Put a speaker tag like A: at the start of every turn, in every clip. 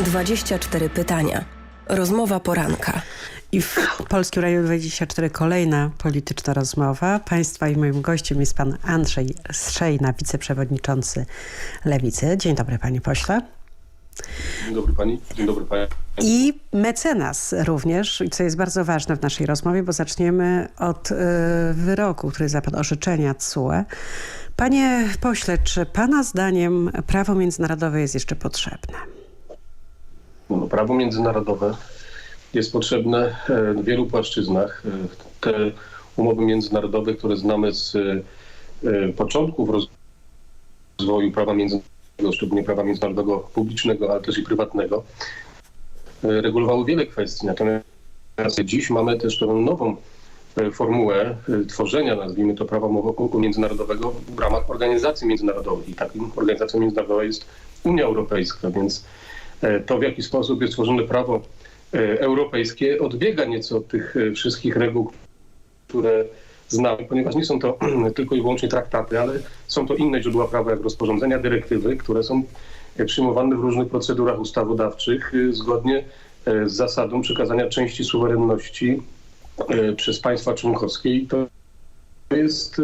A: 24 pytania. Rozmowa poranka.
B: I w Polskim Radiu 24 kolejna polityczna rozmowa. Państwa i moim gościem jest pan Andrzej Szejna, wiceprzewodniczący Lewicy. Dzień dobry panie pośle.
C: Dzień dobry pani. Dzień dobry panie.
B: I mecenas również, i co jest bardzo ważne w naszej rozmowie, bo zaczniemy od y, wyroku, który zapadł, orzeczenia TSUE. Panie pośle, czy pana zdaniem prawo międzynarodowe jest jeszcze potrzebne?
C: No, prawo międzynarodowe jest potrzebne e, w wielu płaszczyznach. E, Te umowy międzynarodowe, które znamy z e, początków rozwoju prawa międzynarodowego, szczególnie prawa międzynarodowego publicznego, ale też i prywatnego, regulowały wiele kwestii. Natomiast dziś mamy też tę nową formułę tworzenia, nazwijmy to, prawa międzynarodowego w ramach organizacji międzynarodowych. I taką organizacją międzynarodową jest Unia Europejska, więc to w jaki sposób jest tworzone prawo e, europejskie odbiega nieco od tych e, wszystkich reguł, które znamy, ponieważ nie są to tylko i wyłącznie traktaty, ale są to inne źródła prawa, jak rozporządzenia, dyrektywy, które są e, przyjmowane w różnych procedurach ustawodawczych e, zgodnie e, z zasadą przekazania części suwerenności e, przez państwa członkowskie i to jest e,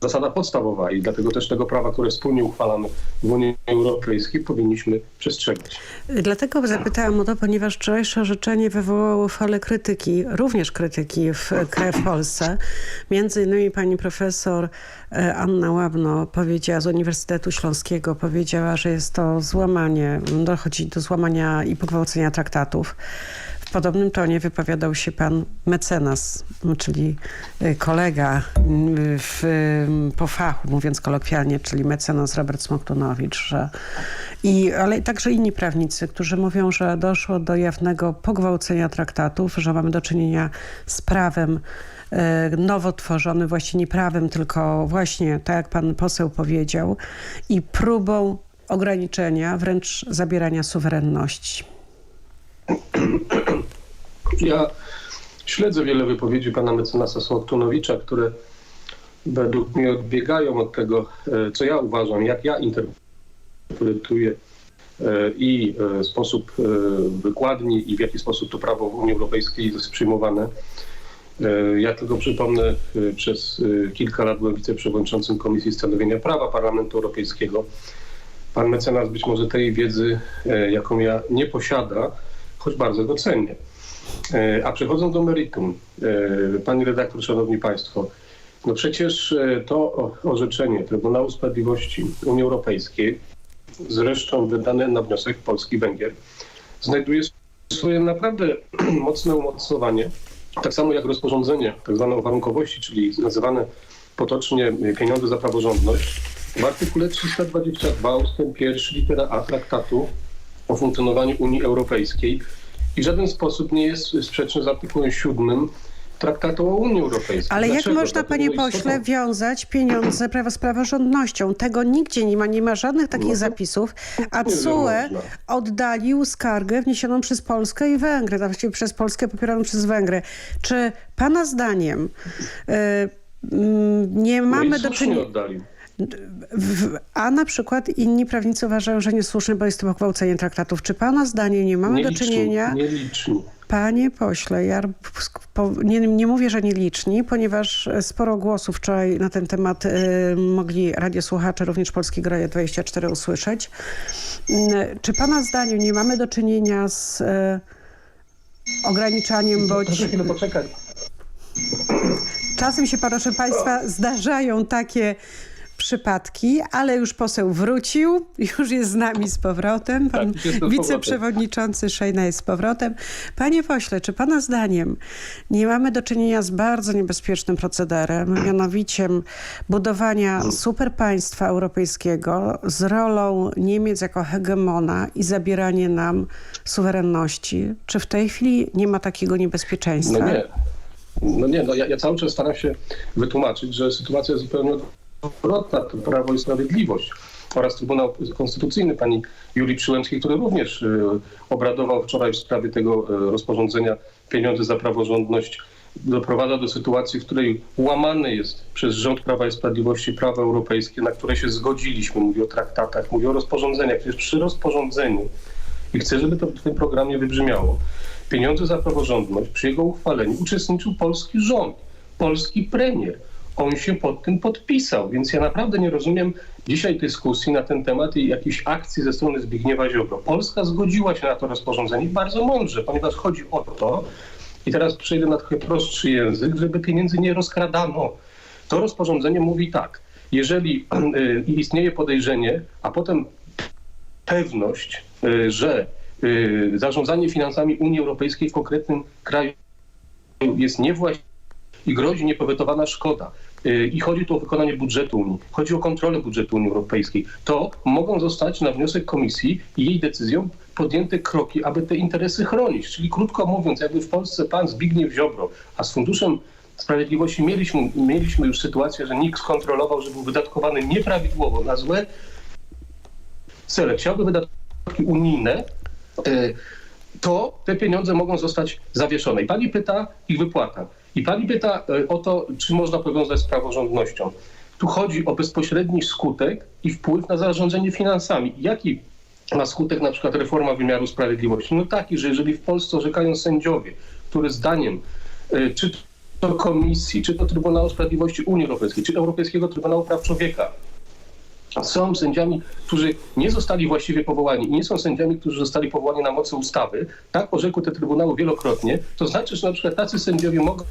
C: zasada podstawowa i dlatego też tego prawa, które wspólnie uchwalamy w Unii Europejskiej powinniśmy przestrzegać.
B: Dlatego zapytałam o to, ponieważ wczorajsze orzeczenie wywołało falę krytyki, również krytyki w, w Polsce. Między innymi pani profesor e, Anna Łabno powiedziała z Uniwersytetu Śląskiego, powiedziała, że jest to złamanie, dochodzi do złamania i pogwałcenia traktatów. W podobnym tonie wypowiadał się pan mecenas, czyli y, kolega y, w, y, po fachu, mówiąc kolokwialnie, czyli mecenas Robert Smoktunowicz, że i, ale także inni prawnicy, którzy mówią, że doszło do jawnego pogwałcenia traktatów, że mamy do czynienia z prawem nowo tworzonym, właśnie nie prawem, tylko właśnie, tak jak pan poseł powiedział, i próbą ograniczenia, wręcz zabierania suwerenności.
C: Ja śledzę wiele wypowiedzi pana mecenasa Sławtunowicza, które według mnie odbiegają od tego, e, co ja uważam, jak ja interpretuję e, i e, sposób wykładni i w jaki sposób to prawo w Unii Europejskiej jest przyjmowane. Ja tylko przypomnę, przez kilka lat byłem wiceprzewodniczącym Komisji Stanowienia Prawa Parlamentu Europejskiego. Pan mecenas być może tej wiedzy, jaką ja nie posiada, choć bardzo go cenię. E, A przechodząc do meritum, e, pani redaktor, szanowni państwo, no przecież e, to orzeczenie Trybunału Sprawiedliwości Unii Europejskiej, zresztą wydane na wniosek Polski i Węgier, znajduje swoje naprawdę mocne umocowanie, tak samo jak rozporządzenie, tak zwane o warunkowości, czyli nazywane potocznie pieniądze za praworządność, w artykule 322 ustęp 1 litera A traktatu o funkcjonowaniu Unii Europejskiej i w żaden sposób nie jest sprzeczny z artykułem 7 Traktatu o Unii Europejskiej.
B: Ale jak
C: Dlaczego?
B: można,
C: Dlatego,
B: panie pośle, wiązać pieniądze prawa z praworządnością? Tego nigdzie nie ma, nie ma żadnych takich
C: No
B: zapisów, a TSUE
C: można.
B: oddalił skargę wniesioną przez Polskę i Węgry, a właściwie przez Polskę popieraną przez Węgry. Czy pana zdaniem y, mm, nie
C: No
B: mamy
C: i
B: do czynienia...
C: oddalił.
B: A na przykład inni prawnicy uważają, że niesłuszne, bo jest to pogwałcenie traktatów. Czy pana zdaniem nie mamy do czynienia...
C: nieliczni.
B: Panie pośle, ja nie, nie mówię, że nieliczni, ponieważ sporo głosów wczoraj na ten temat y, mogli radiosłuchacze również Polskiego Radia 24 usłyszeć. Y, czy pana zdaniem nie mamy do czynienia z y, ograniczaniem bądź...
C: Proszę chwilę poczekać.
B: Czasem się, proszę państwa, zdarzają takie przypadki, ale już poseł wrócił, już jest z nami z powrotem. Pan
C: Tak,
B: wiceprzewodniczący Szejna jest z powrotem. Panie pośle, czy pana zdaniem nie mamy do czynienia z bardzo niebezpiecznym procederem, mianowicie budowania superpaństwa europejskiego z rolą Niemiec jako hegemona i zabieranie nam suwerenności? Czy w tej chwili nie ma takiego niebezpieczeństwa?
C: No nie. No nie, no ja, ja cały czas staram się wytłumaczyć, że sytuacja jest zupełnie odwrotna. To Prawo i Sprawiedliwość oraz Trybunał Konstytucyjny pani Julii Przyłębskiej, który również y, obradował wczoraj w sprawie tego y, rozporządzenia pieniądze za praworządność, doprowadza do sytuacji, w której łamane jest przez rząd Prawa i Sprawiedliwości prawo europejskie, na które się zgodziliśmy. Mówię o traktatach, mówię o rozporządzeniach. Przecież przy rozporządzeniu i chcę, żeby to w tym programie wybrzmiało. Pieniądze za praworządność, przy jego uchwaleniu uczestniczył polski rząd, polski premier. On się pod tym podpisał, więc ja naprawdę nie rozumiem dzisiaj dyskusji na ten temat i jakiejś akcji ze strony Zbigniewa Ziobro. Polska zgodziła się na to rozporządzenie bardzo mądrze, ponieważ chodzi o to, i teraz przejdę na trochę prostszy język, żeby pieniędzy nie rozkradano. To rozporządzenie mówi tak, jeżeli y, istnieje podejrzenie, a potem pewność, y, że y, zarządzanie finansami Unii Europejskiej w konkretnym kraju jest niewłaściwe i grozi niepowetowana szkoda, y, i chodzi tu o wykonanie budżetu Unii, chodzi o kontrolę budżetu Unii Europejskiej, to mogą zostać na wniosek Komisji i jej decyzją podjęte kroki, aby te interesy chronić. Czyli krótko mówiąc, jakby w Polsce pan Zbigniew Ziobro, a z Funduszem Sprawiedliwości mieliśmy, mieliśmy już sytuację, że nikt skontrolował, że był wydatkowany nieprawidłowo na złe cele, chciałby wydatki unijne, e, to te pieniądze mogą zostać zawieszone. I pani pyta ich wypłata. I pani pyta e, o to, czy można powiązać z praworządnością. Tu chodzi o bezpośredni skutek i wpływ na zarządzanie finansami. Jaki ma skutek na przykład reforma wymiaru sprawiedliwości? No taki, że jeżeli w Polsce orzekają sędziowie, które zdaniem e, czy to Komisji, czy to Trybunału Sprawiedliwości Unii Europejskiej, czy Europejskiego Trybunału Praw Człowieka, są sędziami, którzy nie zostali właściwie powołani i nie są sędziami, którzy zostali powołani na mocy ustawy, tak orzekły te trybunały wielokrotnie, to znaczy, że na przykład tacy sędziowie mogą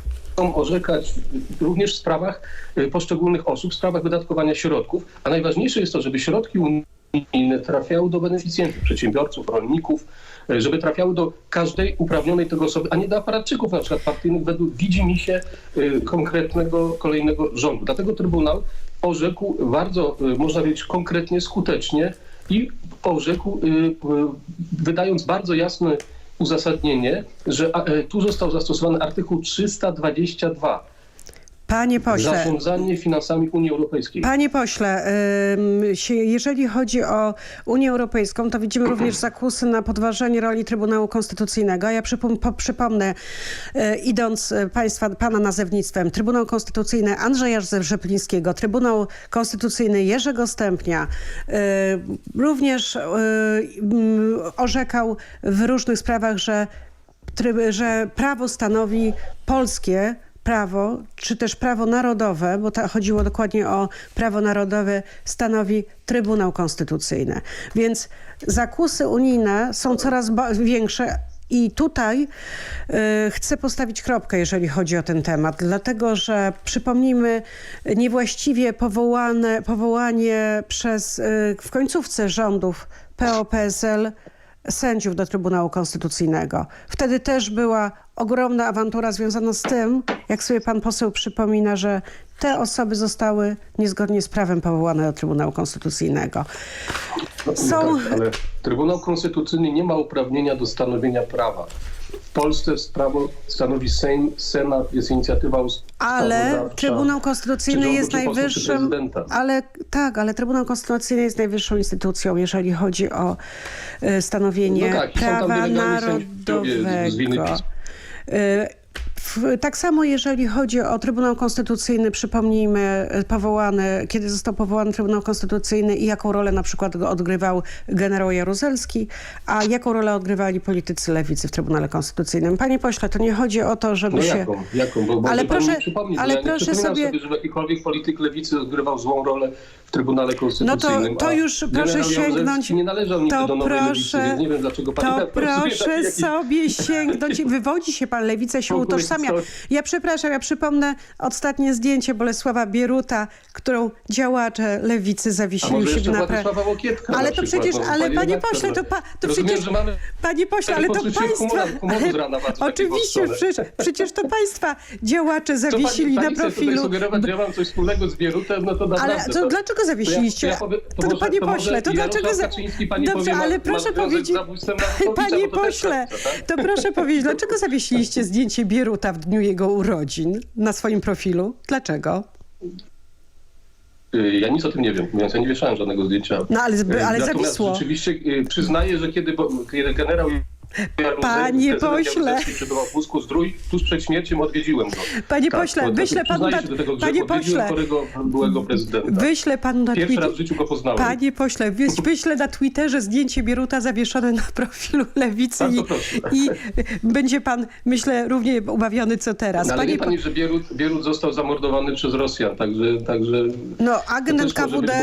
C: orzekać również w sprawach y, poszczególnych osób, w sprawach wydatkowania środków, a najważniejsze jest to, żeby środki unijne trafiały do beneficjentów, przedsiębiorców, rolników, y, żeby trafiały do każdej uprawnionej tego osoby, a nie do aparatczyków na przykład partyjnych według widzi mi się y, konkretnego kolejnego rządu. Dlatego Trybunał orzekł bardzo, y, można powiedzieć, konkretnie, skutecznie i orzekł, y, y, wydając bardzo jasne uzasadnienie, że tu został zastosowany artykuł 322.
B: Panie pośle,
C: Zarządzanie finansami Unii Europejskiej.
B: Panie pośle, jeżeli chodzi o Unię Europejską, to widzimy również zakusy na podważenie roli Trybunału Konstytucyjnego. Ja przypom- po- przypomnę, e, idąc e, państwa, pana nazewnictwem, Trybunał Konstytucyjny Andrzeja Rzeplińskiego, Trybunał Konstytucyjny Jerzego Stępnia, e, również e, m, orzekał w różnych sprawach, że że prawo stanowi polskie prawo, czy też prawo narodowe, bo chodziło dokładnie o prawo narodowe, stanowi Trybunał Konstytucyjny. Więc zakusy unijne są coraz większe. I tutaj y, chcę postawić kropkę, jeżeli chodzi o ten temat, dlatego że przypomnijmy niewłaściwie powołane, powołanie przez y, w końcówce rządów PO-PSL sędziów do Trybunału Konstytucyjnego. Wtedy też była ogromna awantura związana z tym, jak sobie pan poseł przypomina, że te osoby zostały niezgodnie z prawem powołane do Trybunału Konstytucyjnego.
C: No,
B: Są-
C: tak, ale Trybunał Konstytucyjny nie ma uprawnienia do stanowienia prawa. W Polsce prawo stanowi Sejm, Senat, jest inicjatywa
B: Ale. Trybunał Konstytucyjny jest najwyższym. Ale tak, ale Trybunał Konstytucyjny jest najwyższą instytucją, jeżeli chodzi o e, stanowienie
C: No tak,
B: prawa narodowego. Tak samo jeżeli chodzi o Trybunał Konstytucyjny, przypomnijmy e, powołany, kiedy został powołany Trybunał Konstytucyjny i jaką rolę na przykład odgrywał generał Jaruzelski, a jaką rolę odgrywali politycy lewicy w Trybunale Konstytucyjnym. Panie pośle, to nie chodzi o to, żeby
C: No
B: się...
C: jaką? jaką? Bo, bo
B: Ale proszę- ale
C: bo ja
B: proszę sobie-
C: sobie, że jakikolwiek polityk lewicy odgrywał złą rolę w Trybunale
B: No to,
C: Konstytucyjnym.
B: to już proszę sięgnąć.
C: nie należał nigdy
B: to
C: do nowej lewicy,
B: proszę,
C: więc nie wiem dlaczego pani
B: to
C: tak
B: proszę
C: taki jakiś-
B: sobie sięgnąć. Wywodzi się pan lewicę, się utożsamia.
C: Historia-
B: Ja przepraszam, ja przypomnę ostatnie zdjęcie Bolesława Bieruta, którą działacze lewicy siebie
C: jeszcze
B: na
C: Łokietka
B: Ale to przecież, ale
C: panie
B: panie pośle, to,
C: no.
B: pa, to
C: Rozumiem,
B: przecież...
C: mamy
B: Panie pośle, ale to państwa...
C: takiego
B: Oczywiście, przecież, przecież to państwa działacze
C: To pani, pani
B: na profilu...
C: sugerować, że ja mam coś wspólnego z Bierutem, no to naprawdę.
B: Ale to dlaczego zawiesiliście?
C: To, ja, to, ja to,
B: To
C: może,
B: panie
C: to
B: pośle, to dlaczego za- Dobrze,
C: powie,
B: ale proszę powiedzieć- Panie
C: to
B: pośle,
C: chce, tak?
B: to proszę powiedzieć, dlaczego zawiesiliście zdjęcie Bieruta w dniu jego urodzin na swoim profilu? Dlaczego?
C: Y, Ja nic o tym nie wiem, więc ja nie wieszałem żadnego zdjęcia.
B: No ale, zby-
C: Y,
B: ale
C: Natomiast
B: zawisło.
C: rzeczywiście y, przyznaję, że kiedy, kiedy generał
B: Panie pośle.
C: Wózku zdrój, tuż przed śmiercią odwiedziłem go.
B: Panie
C: Tak,
B: pośle,
C: to
B: wyślę panu na- panie pośle,
C: byłego prezydenta.
B: Wyślę panu na
C: Pierwszy raz w życiu go poznałem.
B: Panie pośle, wyś- wyślę na Twitterze zdjęcie Bieruta zawieszone na profilu lewicy i, i będzie pan, myślę, równie ubawiony co teraz.
C: No, ale
B: Panie
C: pani, że Bierut, Bierut został zamordowany przez Rosjan, także, także
B: No, agent NKWD,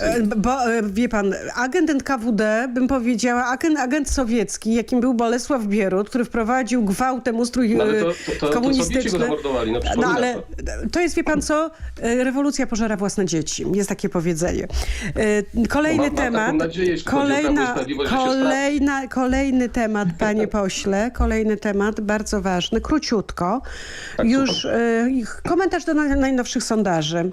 B: e, bo e, wie pan, agent NKWD, bym powiedziała, agent, agent sowiecki, jakim był Bolesław Bierut, który wprowadził gwałtem ustrój
C: No, ale
B: e,
C: to, to, to,
B: komunistyczny.
C: no
B: No ale
C: to.
B: jest, wie pan co, e, rewolucja pożera własne dzieci. Jest takie powiedzenie. E, Kolejny
C: mam taką
B: temat.
C: nadzieję,
B: Kolejna, kolejna, kolejny temat, panie pośle. Kolejny temat, bardzo ważny, króciutko.
C: Tak,
B: Już komentarz do naj- najnowszych sondaży.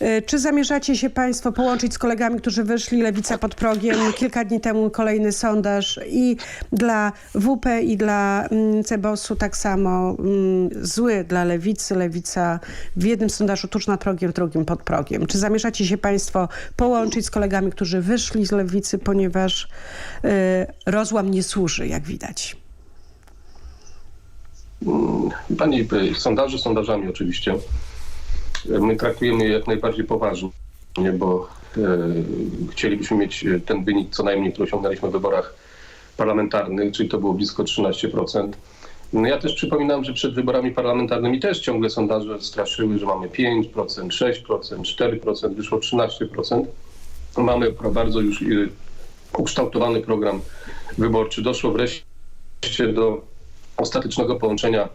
B: E, Czy zamierzacie się Państwo połączyć z kolegami, którzy wyszli lewica pod progiem? Kilka dni temu kolejny sondaż i dla WP i dla mm, Cebosu tak samo mm, zły dla lewicy. Lewica w jednym sondażu tuż nad progiem, w drugim pod progiem. Czy zamierzacie się Państwo połączyć z kolegami, którzy wyszli z lewicy, ponieważ e, rozłam nie służy, jak widać?
C: Pani, y, sondaże sondażami oczywiście. My traktujemy je jak najbardziej poważnie, bo e, chcielibyśmy mieć e, ten wynik co najmniej, który osiągnęliśmy w wyborach parlamentarnych, czyli to było blisko 13%. No ja też przypominam, że przed wyborami parlamentarnymi też ciągle sondaże straszyły, że mamy 5%, 6%, 4%, wyszło 13%. Mamy bardzo już y, ukształtowany program wyborczy. Doszło wreszcie do ostatecznego połączenia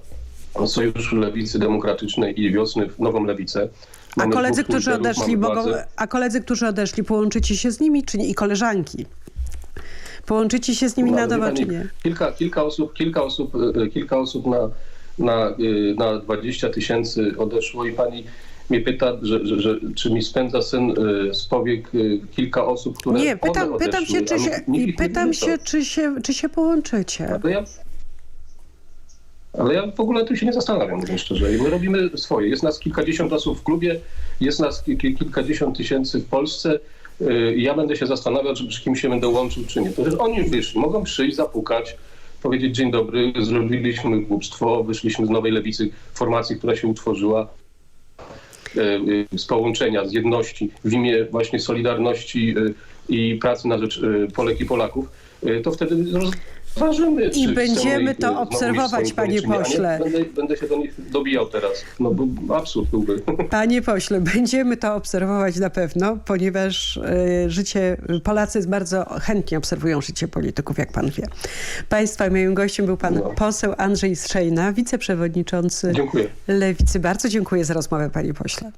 C: Sojuszu Lewicy Demokratycznej i Wiosny w nową lewicę.
B: A
C: Mamy
B: koledzy, którzy
C: liderów,
B: odeszli, mogą, a koledzy, którzy odeszli, połączycie się z nimi, czy nie? I koleżanki. Połączycie się z nimi
C: No,
B: na
C: pani,
B: czy nie?
C: Kilka, kilka osób, kilka osób, e, kilka osób na, na, e, na 20 tysięcy odeszło i pani mnie pyta, że, że, że, czy mi spędza syn e, z powiek e, kilka osób, które
B: Nie, pytam, pytam się,
C: odeszły,
B: czy się, pytam się, czy się, czy się połączycie.
C: Ja, ale ja w ogóle tu się nie zastanawiam, mówiąc szczerze. My robimy swoje. Jest nas kilkadziesiąt osób w klubie, jest nas ki- ki- kilkadziesiąt tysięcy w Polsce. I Ja będę się zastanawiał, czy z kim się będę łączył, czy nie. To jest oni wyszli, mogą przyjść, zapukać, powiedzieć dzień dobry, zrobiliśmy głupstwo, wyszliśmy z nowej lewicy, formacji, która się utworzyła yy, yy, z połączenia, z jedności w imię właśnie solidarności i pracy na rzecz Polek i Polaków, to wtedy rozważymy.
B: I będziemy to obserwować, panie pośle.
C: Będę, będę się do nich dobijał teraz. No bo absurd byłby.
B: Panie pośle, będziemy to obserwować na pewno, ponieważ e, życie, Polacy bardzo chętnie obserwują życie polityków, jak pan wie. Państwa moim gościem był pan
C: No.
B: poseł Andrzej Strzejna, wiceprzewodniczący
C: Dziękuję.
B: Lewicy. Bardzo dziękuję za rozmowę, panie pośle.